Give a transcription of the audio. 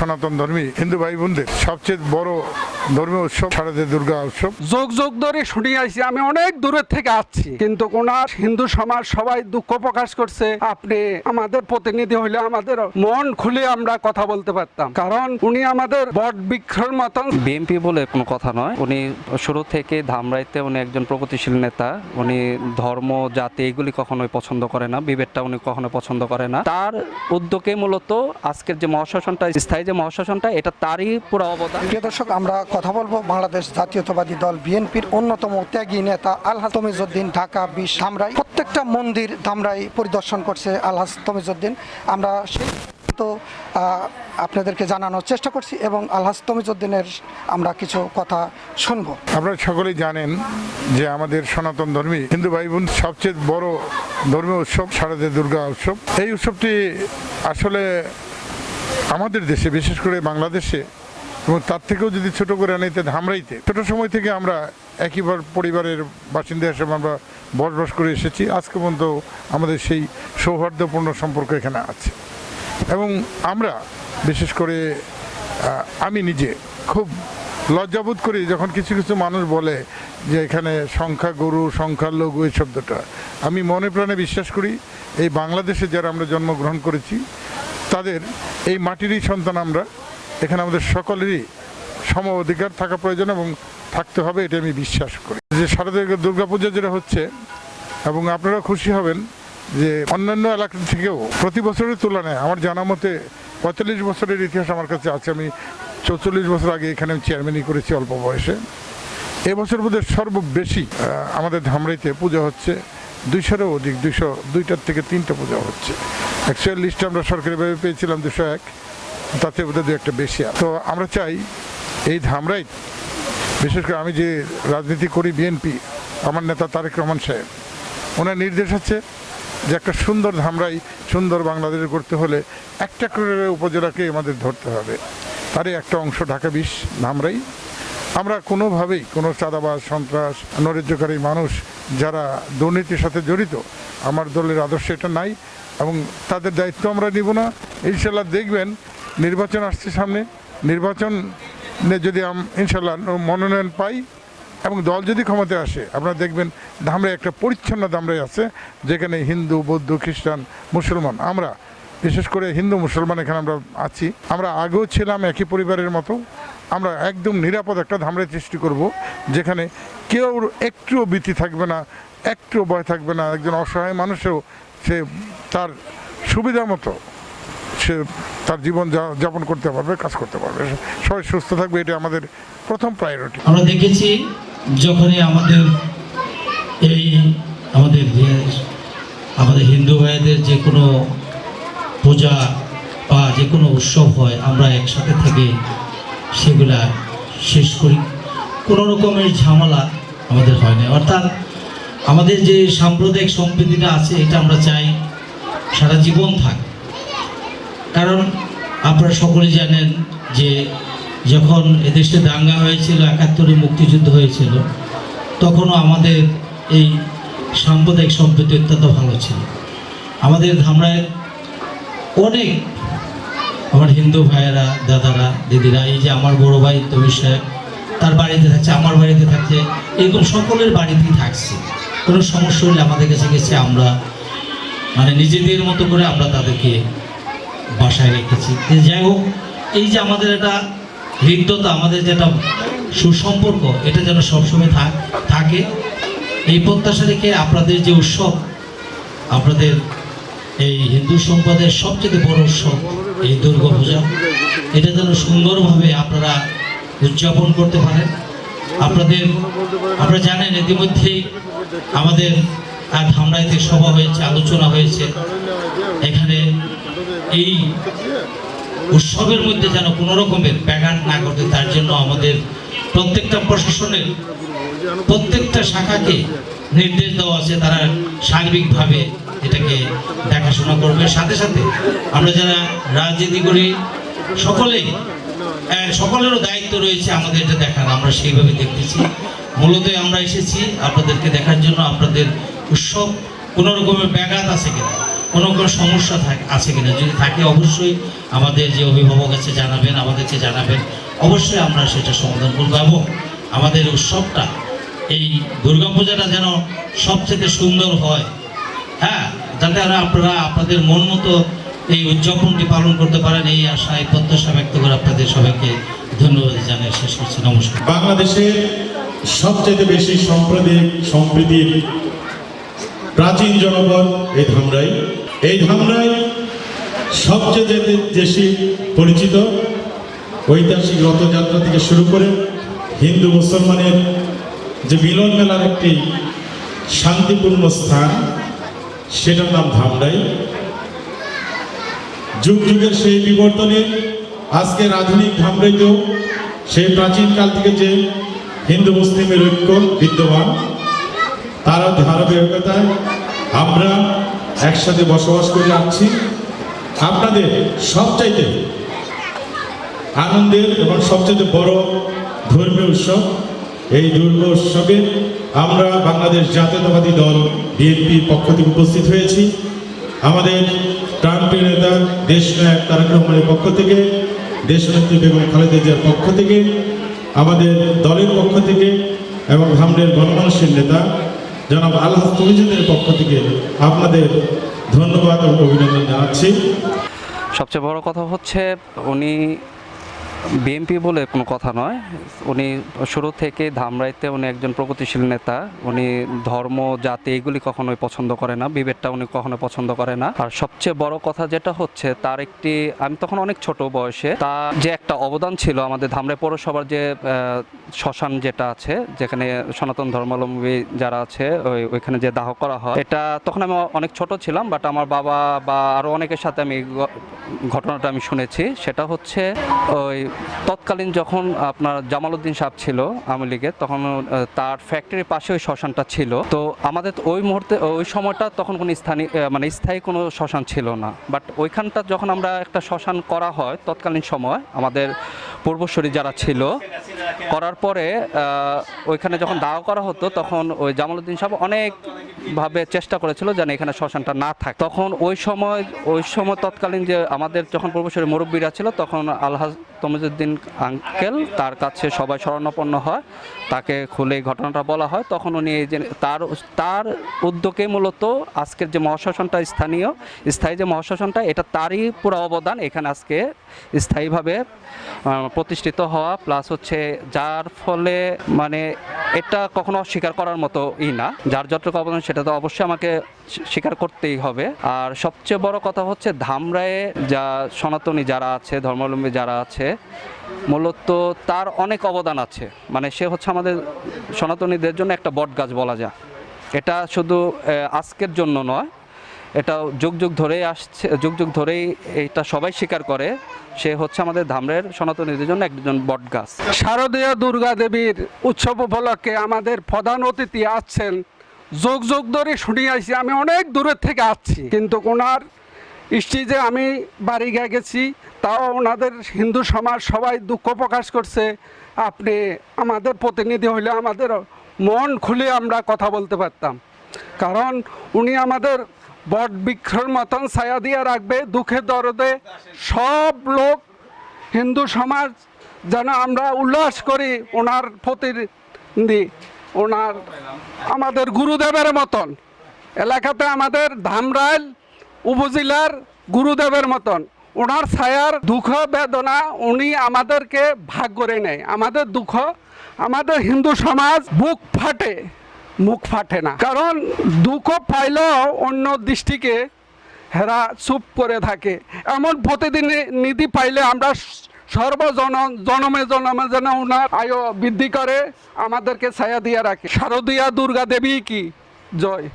সনাতন ধর্মী হিন্দু ভাই বোনদের সবচেয়ে বড় ধর্মীয় উৎসব শারদীয় দুর্গা উৎসব। যোগ যোগ ধরে শুনে আইছি আমি অনেক দূরের থেকে আসছি। কিন্তু কোনার হিন্দু সমাজ সবাই দুঃখ প্রকাশ করছে। আপনি আমাদের প্রতিনিধি হইলে আমাদের মন খুলে আমরা কথা বলতে পারতাম। কারণ উনি আমাদের বট বৃক্ষের মতন। বিএনপি বলে কোনো কথা নয়। উনি শুরু থেকে ধামরাইতে উনি একজন প্রগতিশীল নেতা। উনি ধর্ম জাতি এগুলি কখনোই পছন্দ করে না। বিভেদটা উনি কখনো পছন্দ করে না। তার উদ্যোগে মূলত আজকের যে মহাশাসনটা স্থায়ী যে মহাশাসনটা এটা তারই পুরো অবদান। প্রিয় দর্শক আমরা কথা বলব। বাংলাদেশ জাতীয়তাবাদী দল বিএনপির অন্যতম ত্যাগী নেতা আলহাজ তমিজুদ্দিন ঢাকা বিশ ধামরাই। প্রত্যেকটা মন্দির ধামরাই পরিদর্শন করছে আলহাজ তমিজুদ্দিন আমরা সেই তো আপনাদেরকে জানানোর চেষ্টা করছি এবং আলহাজ তমিজুদ্দিনের আমরা কিছু কথা শুনব। আপনারা সকলেই জানেন যে আমাদের সনাতন ধর্মী হিন্দু ভাই বোন সবচেয়ে বড় ধর্মীয় উৎসব শারদীয় দুর্গা উৎসব। এই উৎসবটি আসলে আমাদের দেশে, বিশেষ করে বাংলাদেশে এবং তার থেকেও যদি ছোট করে আনিতে ধামরাইতে ছোট সময় থেকে আমরা একইবার পরিবারের বাসিন্দা হিসেবে আমরা বসবাস করে এসেছি। আজকে পর্যন্ত আমাদের সেই সৌহার্দ্যপূর্ণ সম্পর্ক এখানে আছে। এবং আমরা, বিশেষ করে আমি নিজে খুব লজ্জাবোধ করি যখন কিছু কিছু মানুষ বলে যে এখানে সংখ্যা গরু সংখ্যালঘু এই শব্দটা। আমি মনে প্রাণে বিশ্বাস করি, এই বাংলাদেশে যারা আমরা জন্মগ্রহণ করেছি, তাদের এই মাটিরই সন্তান আমরা। এখানে আমাদের সকলেরই সম অধিকার থাকা প্রয়োজন এবং থাকতে হবে এটা আমি বিশ্বাস করি। যে শারদীয় দুর্গাপূজা যেটা হচ্ছে, এবং আপনারা খুশি হবেন যে অন্যান্য এলাকা থেকেও প্রতি বছরের তুলনায় আমার জানা মতে পঁয়তাল্লিশ বছরের ইতিহাস আমার কাছে আছে। আমি চৌচল্লিশ বছর আগে এখানে আমি চেয়ারম্যানই করেছি অল্প বয়সে। এবছর বোধহয় সর্ববেশি আমাদের ধামরাইতে পূজা হচ্ছে। দুইশোরও অধিক, দুইশো, দুইটার থেকে তিনটা পূজা হচ্ছে। অ্যাকচুয়াল লিস্টে আমরা সরকারিভাবে পেয়েছিলাম দুশো এক। তাতে বোধহয় দু একটা বেশি। তো আমরা চাই এই ধামরাই, বিশেষ করে আমি যে রাজনীতি করি বিএনপি, আমার নেতা তারেক রহমান সাহেব, ওনার নির্দেশ আছে যে একটা সুন্দর ধামরাই, সুন্দর বাংলাদেশ করতে হলে একটা করে উপজেলাকে আমাদের ধরতে হবে। তারই একটা অংশ ঢাকা বিশ ধামরাই। আমরা কোনোভাবেই কোনো চাঁদাবাজ, সন্ত্রাস, নৈরাজ্যকারী মানুষ যারা দুর্নীতির সাথে জড়িত, আমার দলের আদর্শ এটা নাই এবং তাদের দায়িত্ব আমরা নিব না। ইনশাল্লাহ দেখবেন নির্বাচন আসছে সামনে। নির্বাচনে যদি ইনশাল্লাহ মনোনয়ন পাই এবং দল যদি ক্ষমতায় আসে, আপনারা দেখবেন ধামরাই একটা পরিচ্ছন্ন ধামরাই আছে, যেখানে হিন্দু, বৌদ্ধ, খ্রিস্টান, মুসলমান, আমরা বিশেষ করে হিন্দু, মুসলমান এখানে আমরা আছি। আমরা আগেও ছিলাম একই পরিবারের মতো। আমরা একদম নিরাপদ একটা ধামরাই সৃষ্টি করব, যেখানে কেউ একটুও ভীতি থাকবে না, একটুও ভয় থাকবে না। একজন অসহায় মানুষেও সে তার সুবিধা মতো সে তার জীবন যাপন করতে পারবে, কাজ করতে পারবে। সবাই সুস্থ থাকবে এটা আমাদের প্রথম প্রায়োরিটি আমরা দেখেছি যখনই আমাদের এই আমাদের আমাদের হিন্দু ভাইদের যে কোনো পূজা বা যে কোনো উৎসব হয়, আমরা একসাথে থেকে সেগুলা শেষ করি। কোনো রকমের ঝামেলা আমাদের হয় না। অর্থাৎ আমাদের যে সাম্প্রদায়িক সম্প্রীতিটা আছে, এটা আমরা চাই সারা জীবন থাক। কারণ আপনারা সকলেই জানেন যে যখন এদেশে দাঙ্গা হয়েছিল, একাত্তরে মুক্তিযুদ্ধ হয়েছিল, তখনও আমাদের এই সাম্প্রদায়িক সম্প্রীতি অত্যন্ত ভালো ছিল। আমাদের ধামরায় অনেক আমার হিন্দু ভাইয়েরা, দাদারা, দিদিরা, এই যে আমার বড় ভাই তবির সাহেব, তার বাড়িতে থাকছে, আমার বাড়িতে থাকছে, এরকম সকলের বাড়িতেই থাকছে। কোনো সমস্যা হলে আমাদের কাছে গেছে, আমরা মানে নিজেদের মতো করে আমরা তাদেরকে বাসায় রেখেছি। যাই হোক, এই যে আমাদের একটা হৃদ্যতা, আমাদের যেটা সুসম্পর্ক, এটা যেন সবসময় থাক থাকে। এই প্রত্যাশা রেখে আপনাদের যে উৎসব, আপনাদের এই হিন্দু সম্প্রদায়ের সবচেয়ে বড় উৎসব, এই দুর্গা পূজা এটা যেন সুন্দরভাবে আপনারা উদযাপন করতে পারেন। আপনাদের, আপনারা জানেন, ইতিমধ্যেই আমাদের আর ধামরাইতে সভা হয়েছে, আলোচনা হয়েছে। এখানে এই উৎসবের মধ্যে যেন কোনো রকমের ব্যাঘাত না ঘটে তার জন্য আমাদের প্রত্যেকটা প্রশাসনের প্রত্যেকটা শাখাকে নির্দেশ দেওয়া আছে তারা সার্বিকভাবে এটাকে দেখাশোনা করবে। সাথে সাথে আমরা যারা রাজনীতি করি সকলেই আহ, সকলেরও দায়িত্ব রয়েছে আমাদের এটা দেখার আমরা সেইভাবে দেখতেছি। মূলত আমরা এসেছি আপনাদেরকে দেখার জন্য আপনাদের উৎসব কোনো রকমের ব্যাঘাত আছে কিনা। কোনো কোনো সমস্যা থাকে, আছে কিনা? যদি থাকে, অবশ্যই আমাদের যে অভিভাবক আছে জানাবেন, আমাদেরকে জানাবেন। অবশ্যই আমরা সেটা সমাধান করব এবং আমাদের উৎসবটা, এই দুর্গা পূজাটা যেন সব থেকে সুন্দর হয়। হ্যাঁ যাতে আর আপনারা আপনাদের মন মতো এই উদযাপনটি পালন করতে পারেন, এই আশা এই প্রত্যাশা ব্যক্ত করে আপনাদের সবাইকে ধন্যবাদ জানিয়ে শেষ করছি। নমস্কার। বাংলাদেশের সবচেয়ে বেশি সাম্প্রদায়িক সম্প্রীতির প্রাচীন জনপদ এই ধামরাই। এই ধামরাই সবচেয়ে বেশি পরিচিত ঐতিহাসিক রথযাত্রা থেকে শুরু করে হিন্দু মুসলমানের যে মিলন মেলার একটি শান্তিপূর্ণ স্থান, সেটার নাম ধামরাই। যুগ যুগের সেই বিবর্তনে আজকের আধুনিক ধামরাইতেও সেই প্রাচীনকাল থেকে যে হিন্দু মুসলিমের ঐক্য বিদ্যমান তার ধারাবাহিকতায় আমরা একসাথে বসবাস করে আসছি আপনাদের সবচাইতে আনন্দের এবং সবচেয়ে বড় ধর্মীয় উৎসব এই দুর্গ উৎসবে আমরা বাংলাদেশ জাতীয়তাবাদী দল বিএনপির পক্ষ থেকে উপস্থিত হয়েছি। আমাদের প্রাণপ্রিয় নেতা দেশনায়ক তারেক রহমানের পক্ষ থেকে, দেশনেত্রী বেগম খালেদা জিয়ার পক্ষ থেকে, আমাদের দলের পক্ষ থেকে এবং ধামরের গণমানুষের নেতা জনাব আল্লাহ তমিজুদ্দের পক্ষ থেকে আপনাদের ধন্যবাদ এবং অভিনন্দন জানাচ্ছি। সবচেয়ে বড় কথা হচ্ছে উনি বিএনপি বলে কোনো কথা নয়। উনি শুরু থেকে ধামরাইতে উনি একজন প্রগতিশীল নেতা। উনি ধর্ম, জাতি এগুলি কখনোই পছন্দ করে না, বিভেদটা উনি কখনো পছন্দ করে না। আর সবচেয়ে বড় কথা যেটা হচ্ছে, তার একটি, আমি তখন অনেক ছোট বয়সে তার যে একটা অবদান ছিল আমাদের ধামরাই পৌরসভার যে শ্মশান যেটা আছে, যেখানে সনাতন ধর্মাবলম্বী যারা আছে, ওই, ওইখানে যে দাহ করা হয়, এটা তখন আমি অনেক ছোট ছিলাম বাট আমার বাবা বা আরও অনেকের সাথে আমি ঘটনাটা আমি শুনেছি। সেটা হচ্ছে ওই তৎকালীন যখন আপনার জামালউদ্দিন সাহেব ছিল আওয়ামী লীগের, তখন তার ফ্যাক্টরির পাশে ওই শ্মশানটা ছিল। তো আমাদের ওই মুহূর্তে ওই সময়টা তখন কোনো স্থানীয় মানে স্থায়ী কোনো শ্মশান ছিল না। বাট ওইখানটা যখন আমরা একটা শ্মশান করা হয় তৎকালীন সময়, আমাদের পূর্বসূরি যারা ছিল, করার পরে ওইখানে যখন দাহ করা হতো, তখন ওই জামালউদ্দিন সাহেব অনেকভাবে চেষ্টা করেছিল যেন এখানে শ্মশানটা না থাকে। তখন ওই সময় ওই সময় তৎকালীন যে আমাদের যখন পূর্বসূরি মুরব্বীরা ছিল, তখন আলহাজ তমিজুদ্দিন আঙ্কেল তার কাছে সবাই শরণাপন্ন হয়। তাকে খুলে ঘটনাটা বলা হয়। তখন উনি এই যে তার তার উদ্যোগে মূলত আজকের যে মহাশাসনটা স্থানীয়, স্থায়ী যে মহাশাসনটা এটা তারই পুরো অবদান। এখানে আজকে স্থায়ীভাবে প্রতিষ্ঠিত হওয়া প্লাস হচ্ছে যার ফলে মানে এটা কখনো অস্বীকার করার মতো ই না। যার যতটুকু অবদান সেটা তো অবশ্যই আমাকে স্বীকার করতেই হবে। আর সবচেয়ে বড় কথা হচ্ছে ধামরায়ে যা সনাতনী যারা আছে, ধর্মাবলম্বী যারা আছে, মূলত তার অনেক অবদান আছে। মানে সে হচ্ছে আমাদের সনাতনীদের জন্য একটা বট গাছ বলা যায়। এটা শুধু আজকের জন্য নয় এটা যুগ যুগ ধরেই আসছে, যুগ যুগ ধরেই এটা সবাই স্বীকার করে। সে হচ্ছে আমাদের ধামরের সনাতনীদের জন্য একজন বট গাছ। শারদীয় দুর্গা দেবীর উৎসব উপলক্ষে আমাদের প্রধান অতিথি আসছেন যোগ যোগ ধরে শুনে আসছি, আমি অনেক দূরের থেকে আসছি। কিন্তু ওনার স্টেজে আমি বাড়ি গিয়ে গেছি, তাও ওনাদের হিন্দু সমাজ সবাই দুঃখ প্রকাশ করছে। আপনি আমাদের প্রতিনিধি হলে আমাদের মন খুলে আমরা কথা বলতে পারতাম। কারণ উনি আমাদের বট বৃক্ষর মতন ছায়া দিয়ে রাখবে, দুঃখে দরদে সব লোক হিন্দু সমাজ যেন আমরা উল্লাস করি ওনার প্রতিনিধি, ওনার আমাদের গুরুদেবের মতন। এলাকাতে আমাদের ধামরাইল উপজেলার গুরুদেবের মতন। ওনার ছায়ার দুঃখ বেদনা উনি আমাদেরকে ভাগ করে নেয়। আমাদের দুঃখ আমাদের হিন্দু সমাজ বুক ফাটে। মুখ ফাটে না। কারণ দুঃখ পাইলেও অন্য দৃষ্টিকে হেরা চুপ করে থাকে। এমন প্রতিদিন নীতি পাইলে আমরা সর্বজন জনমে জনমে যেন ওনার আয়ু বৃদ্ধি করে আমাদেরকে ছায়া দিয়ে রাখে। শারদীয়া দুর্গা দেবী কি? জয়।